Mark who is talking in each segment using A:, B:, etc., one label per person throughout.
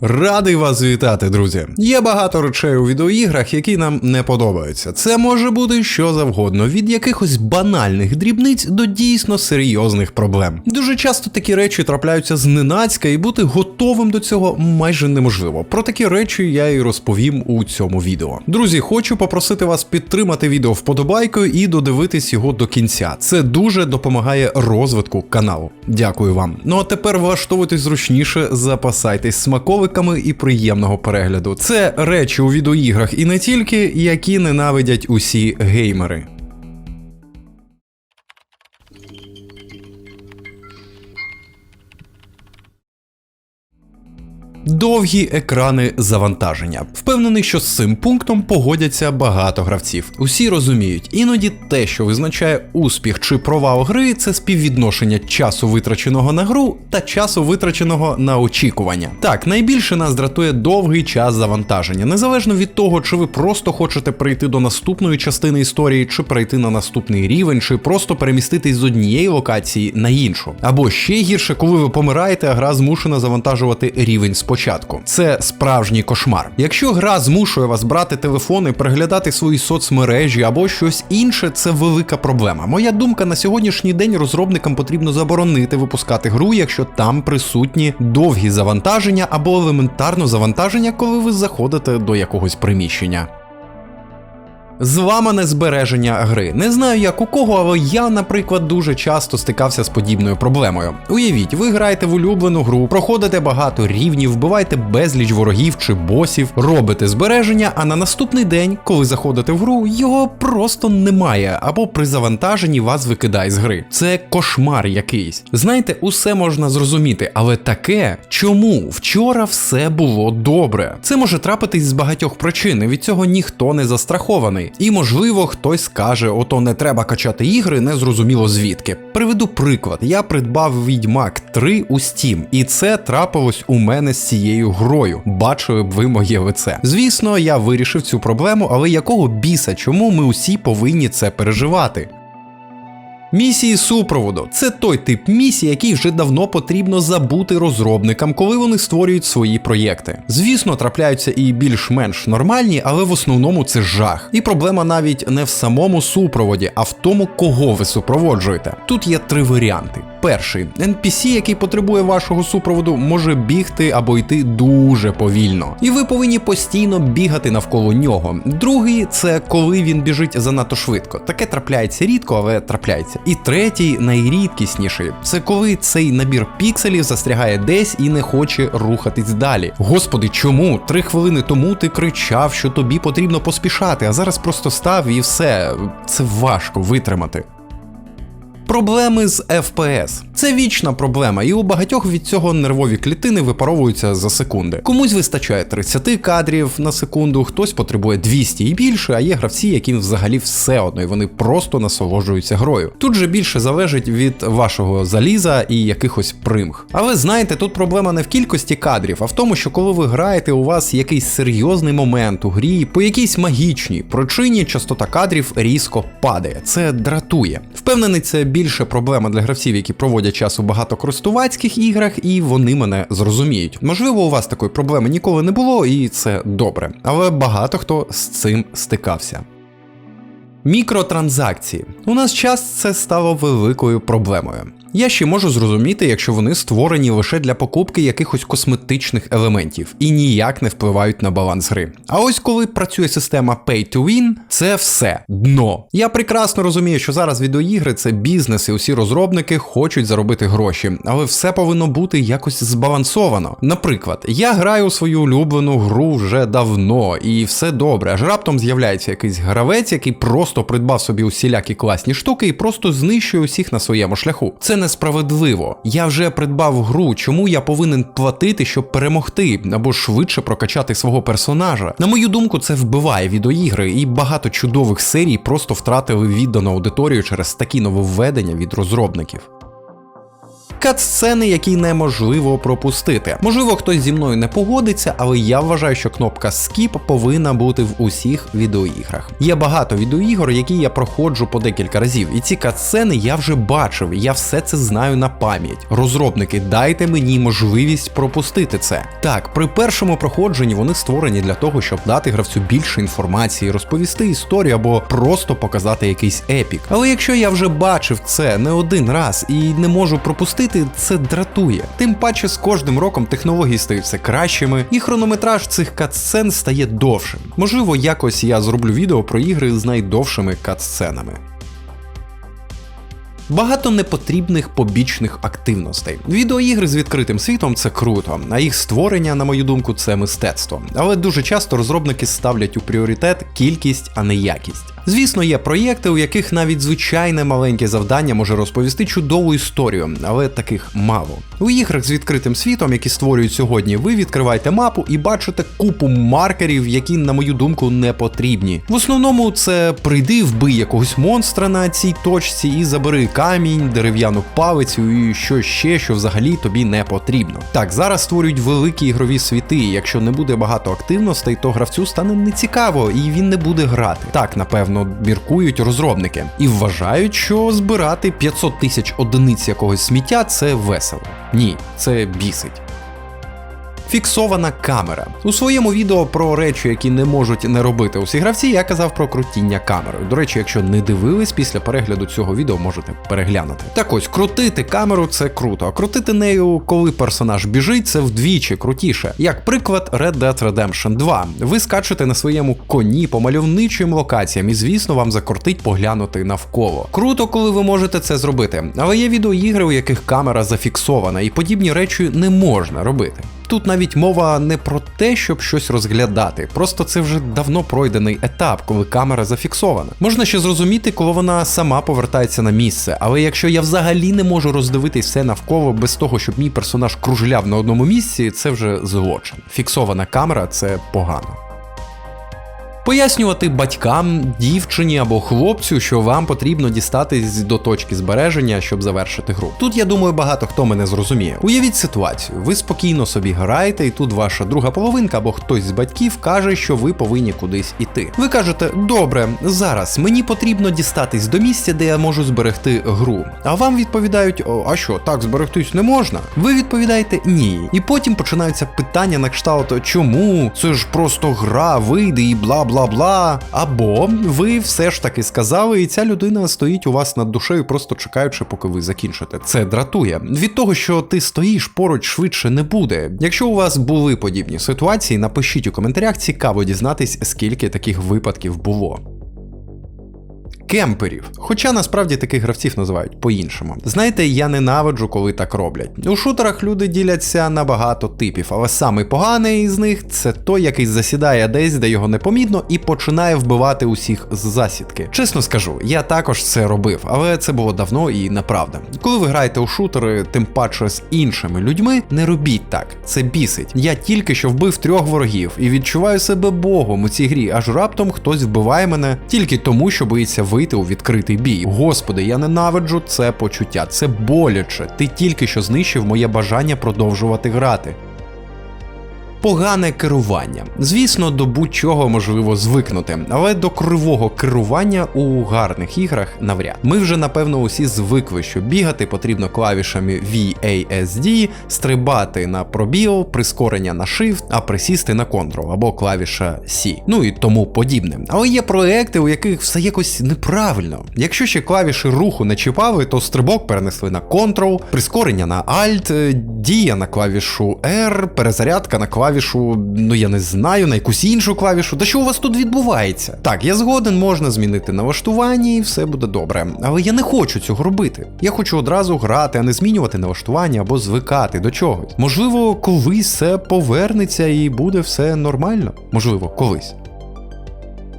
A: Радий вас вітати, друзі. Є багато речей у відеоіграх, які нам не подобаються. Це може бути що завгодно, від якихось банальних дрібниць до дійсно серйозних проблем. Дуже часто такі речі трапляються зненацька, і бути готовим до цього майже неможливо. Про такі речі я і розповім у цьому відео. Друзі, хочу попросити вас підтримати відео вподобайкою і додивитись його до кінця. Це дуже допомагає розвитку каналу. Дякую вам. Ну а тепер влаштовуйтесь зручніше, запасайтесь смаковиками і приємного перегляду. Це речі у відеоіграх і не тільки, які ненавидять усі геймери. Довгі екрани завантаження. Впевнений, що з цим пунктом погодяться багато гравців. Усі розуміють, іноді те, що визначає успіх чи провал гри, це співвідношення часу витраченого на гру та часу витраченого на очікування. Так, найбільше нас дратує довгий час завантаження, незалежно від того, чи ви просто хочете прийти до наступної частини історії, чи прийти на наступний рівень, чи просто переміститись з однієї локації на іншу. Або ще гірше, коли ви помираєте, а гра змушена завантажувати рівень спочатку. Це справжній кошмар. Якщо гра змушує вас брати телефони, переглядати свої соцмережі або щось інше, це велика проблема. Моя думка на сьогоднішній день розробникам потрібно заборонити випускати гру, якщо там присутні довгі завантаження або елементарно завантаження, коли ви заходите до якогось приміщення. Зламане збереження гри. Не знаю як у кого, але я, наприклад, дуже часто стикався з подібною проблемою. Уявіть, ви граєте в улюблену гру, проходите багато рівнів, вбиваєте безліч ворогів чи босів, робите збереження, а на наступний день, коли заходите в гру, його просто немає, або при завантаженні вас викидає з гри. Це кошмар якийсь. Знаєте, усе можна зрозуміти, але таке, чому вчора все було добре? Це може трапитись з багатьох причин, і від цього ніхто не застрахований. І можливо хтось скаже, ото не треба качати ігри, не зрозуміло звідки. Приведу приклад: я придбав Відьмак 3 у Steam, і це трапилось у мене з цією грою. Бачили б ви моє лице. Звісно, я вирішив цю проблему, але якого біса, чому ми усі повинні це переживати? Місії супроводу це той тип місії, який вже давно потрібно забути розробникам, коли вони створюють свої проєкти. Звісно, трапляються і більш-менш нормальні, але в основному це жах. І проблема навіть не в самому супроводі, а в тому, кого ви супроводжуєте. Тут є три варіанти. Перший NPC, який потребує вашого супроводу, може бігти або йти дуже повільно, і ви повинні постійно бігати навколо нього. Другий це коли він біжить занадто швидко. Таке трапляється рідко, але трапляється. І третій, найрідкісніший, це коли цей набір пікселів застрягає десь і не хоче рухатись далі. Господи, чому? Три хвилини тому ти кричав, що тобі потрібно поспішати, а зараз просто став і все. Це важко витримати. Проблеми з FPS. Це вічна проблема, і у багатьох від цього нервові клітини випаровуються за секунди. Комусь вистачає 30 кадрів на секунду, хтось потребує 200 і більше, а є гравці, яким взагалі все одно, і вони просто насолоджуються грою. Тут же більше залежить від вашого заліза і якихось примх. Але знаєте, тут проблема не в кількості кадрів, а в тому, що коли ви граєте, у вас якийсь серйозний момент у грі, по якійсь магічній причині частота кадрів різко падає. Це дратує. Впевнений, це більше проблема для гравців, які проводять час у багатокористувацьких іграх, і вони мене зрозуміють. Можливо, у вас такої проблеми ніколи не було, і це добре. Але багато хто з цим стикався. Мікротранзакції. У нас час це стало великою проблемою. Я ще можу зрозуміти, якщо вони створені лише для покупки якихось косметичних елементів і ніяк не впливають на баланс гри. А ось коли працює система Pay to Win, це все дно. Я прекрасно розумію, що зараз відеоігри це бізнес, і усі розробники хочуть заробити гроші, але все повинно бути якось збалансовано. Наприклад, я граю свою улюблену гру вже давно, і все добре. Аж раптом з'являється якийсь гравець, який просто придбав собі усілякі класні штуки і просто знищує усіх на своєму шляху. Це несправедливо. Я вже придбав гру, чому я повинен платити, щоб перемогти, або швидше прокачати свого персонажа. На мою думку, це вбиває відеоігри, і багато чудових серій просто втратили віддану аудиторію через такі нововведення від розробників. Кат-сцени, які неможливо пропустити. Можливо, хтось зі мною не погодиться, але я вважаю, що кнопка Skip повинна бути в усіх відеоіграх. Є багато відеоігор, які я проходжу по декілька разів, і ці кат-сцени я вже бачив, я все це знаю на пам'ять. Розробники, дайте мені можливість пропустити це. Так, при першому проходженні вони створені для того, щоб дати гравцю більше інформації, розповісти історію або просто показати якийсь епік. Але якщо я вже бачив це не один раз і не можу пропустити, це дратує. Тим паче з кожним роком технології стають все кращими, і хронометраж цих катсцен стає довшим. Можливо, якось я зроблю відео про ігри з найдовшими катсценами. Багато непотрібних побічних активностей. Відеоігри з відкритим світом це круто, а їх створення, на мою думку, це мистецтво. Але дуже часто розробники ставлять у пріоритет кількість, а не якість. Звісно, є проєкти, у яких навіть звичайне маленьке завдання може розповісти чудову історію, але таких мало. У іграх з відкритим світом, які створюють сьогодні, ви відкриваєте мапу і бачите купу маркерів, які, на мою думку, не потрібні. В основному це прийди, вбий якогось монстра на цій точці і забери камінь, дерев'яну палицю і що ще, що взагалі тобі не потрібно. Так, зараз створюють великі ігрові світи. Якщо не буде багато активностей, то гравцю стане нецікаво і він не буде грати. Так, напевно, міркують розробники і вважають, що збирати 500 тисяч одиниць якогось сміття це весело. Ні, це бісить. Фіксована камера. У своєму відео про речі, які не можуть не робити усі гравці, я казав про крутіння камерою. До речі, якщо не дивились після перегляду цього відео, можете переглянути. Так ось, крутити камеру це круто, а крутити нею, коли персонаж біжить, це вдвічі крутіше. Як приклад, Red Dead Redemption 2. Ви скачете на своєму коні по мальовничим локаціям, і звісно, вам закортить поглянути навколо. Круто, коли ви можете це зробити. Але є відеоігри, у яких камера зафіксована, і подібні речі не можна робити. Тут навіть мова не про те, щоб щось розглядати, просто це вже давно пройдений етап, коли камера зафіксована. Можна ще зрозуміти, коли вона сама повертається на місце, але якщо я взагалі не можу роздивитись все навколо без того, щоб мій персонаж кружляв на одному місці, це вже злочин. Фіксована камера це погано. Пояснювати батькам, дівчині або хлопцю, що вам потрібно дістатись до точки збереження, щоб завершити гру. Тут я думаю, багато хто мене зрозуміє. Уявіть ситуацію, ви спокійно собі граєте, і тут ваша друга половинка або хтось з батьків каже, що ви повинні кудись іти. Ви кажете, добре, зараз мені потрібно дістатись до місця, де я можу зберегти гру. А вам відповідають: а що, так зберегтись не можна? Ви відповідаєте ні. І потім починаються питання на кшталт, чому? Це ж просто гра, вийде і бла бла бла. Або ви все ж таки сказали, і ця людина стоїть у вас над душею, просто чекаючи, поки ви закінчите. Це дратує. Від того, що ти стоїш поруч швидше не буде. Якщо у вас були подібні ситуації, напишіть у коментарях, цікаво дізнатись, скільки таких випадків було. Кемперів, хоча насправді таких гравців називають по-іншому. Знаєте, я ненавиджу, коли так роблять. У шутерах люди діляться на багато типів, але самий поганий з них це той, який засідає десь, де його непомітно, і починає вбивати усіх з засідки. Чесно скажу, я також це робив, але це було давно і неправда. Коли ви граєте у шутери, тим паче з іншими людьми, не робіть так, це бісить. Я тільки що вбив трьох ворогів і відчуваю себе богом у цій грі, аж раптом хтось вбиває мене тільки тому, що боїться вийти у відкритий бій. Господи, я ненавиджу це почуття. Це боляче. Ти тільки що знищив моє бажання продовжувати грати. Погане керування. Звісно, до будь-чого можливо звикнути, але до кривого керування у гарних іграх навряд. Ми вже напевно усі звикли, що бігати потрібно клавішами VASD, стрибати на пробіл, прискорення на Shift, а присісти на Ctrl або клавіша C. Ну і тому подібне. Але є проекти, у яких все якось неправильно. Якщо ще клавіші руху не чіпали, то стрибок перенесли на Ctrl, прискорення на Alt, дія на клавішу R, перезарядка на клавішу клавішу, ну я не знаю, на якусь іншу клавішу. Та що у вас тут відбувається? Так, я згоден, можна змінити налаштування і все буде добре. Але я не хочу цього робити. Я хочу одразу грати, а не змінювати налаштування або звикати до чогось. Можливо, колись все повернеться і буде все нормально. Можливо, колись.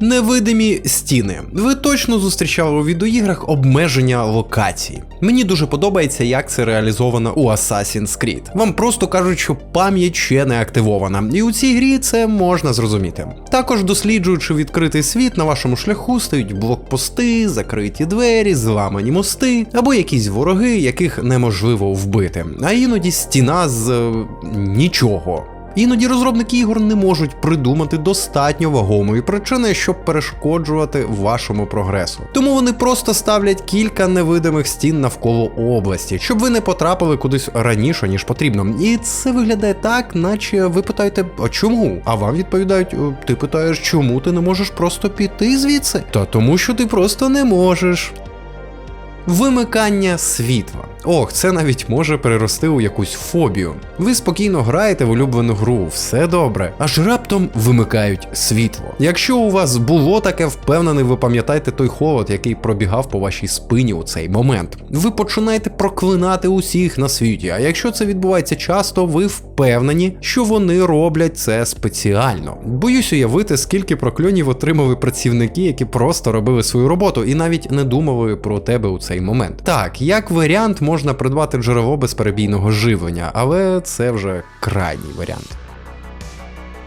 A: Невидимі стіни. Ви точно зустрічали у відеоіграх обмеження локацій. Мені дуже подобається, як це реалізовано у Assassin's Creed. Вам просто кажуть, що пам'ять ще не активована, і у цій грі це можна зрозуміти. Також досліджуючи відкритий світ, на вашому шляху стають блокпости, закриті двері, зламані мости або якісь вороги, яких неможливо вбити. А іноді стіна з е, нічого. Іноді розробники ігор не можуть придумати достатньо вагомої причини, щоб перешкоджувати вашому прогресу. Тому вони просто ставлять кілька невидимих стін навколо області, щоб ви не потрапили кудись раніше, ніж потрібно. І це виглядає так, наче ви питаєте, а чому? А вам відповідають: «Е, ти питаєш, чому ти не можеш просто піти звідси? Та тому, що ти просто не можеш. Вимикання світла. Ох, це навіть може перерости у якусь фобію. Ви спокійно граєте в улюблену гру, все добре, аж раптом вимикають світло. Якщо у вас було таке, впевнений, ви пам'ятаєте той холод, який пробігав по вашій спині у цей момент. Ви починаєте проклинати усіх на світі. А якщо це відбувається часто, ви впевнені, що вони роблять це спеціально. Боюсь уявити, скільки прокльонів отримали працівники, які просто робили свою роботу і навіть не думали про тебе у цей момент. Так, як варіант, можна придбати джерело безперебійного живлення, але це вже крайній варіант.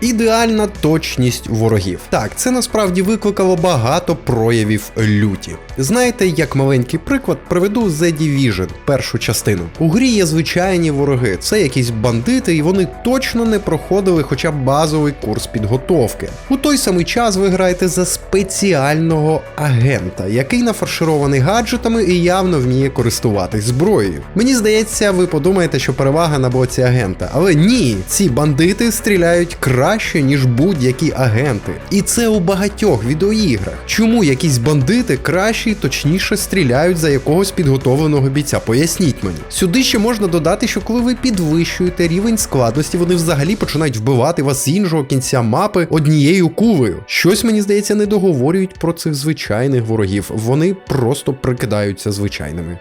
A: Ідеальна точність ворогів. Так, це насправді викликало багато проявів люті. Знаєте, як маленький приклад приведу The Division, першу частину. У грі є звичайні вороги, це якісь бандити, і вони точно не проходили хоча б базовий курс підготовки. У той самий час ви граєте за спеціального агента, який нафарширований гаджетами і явно вміє користуватись зброєю. Мені здається, ви подумаєте, що перевага на боці агента, але ні, ці бандити стріляють краще, ніж будь-які агенти. І це у багатьох відеоіграх. Чому якісь бандити краще і точніше стріляють за якогось підготовленого бійця? Поясніть мені. Сюди ще можна додати, що коли ви підвищуєте рівень складності, вони взагалі починають вбивати вас з іншого кінця мапи однією кулею. Щось мені здається, не договорюють про цих звичайних ворогів. Вони просто прикидаються звичайними.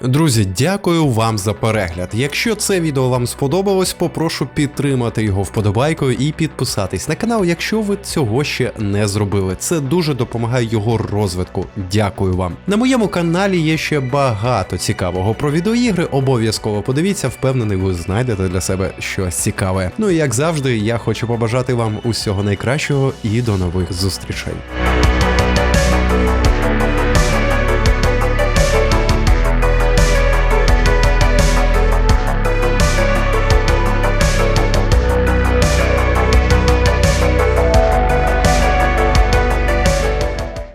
A: Друзі, дякую вам за перегляд. Якщо це відео вам сподобалось, попрошу підтримати його вподобайкою і підписатись на канал, якщо ви цього ще не зробили. Це дуже допомагає його розвитку. Дякую вам. На моєму каналі є ще багато цікавого про відеоігри. Обов'язково подивіться, впевнений, ви знайдете для себе щось цікаве. Ну і як завжди, я хочу побажати вам усього найкращого і до нових зустрічей.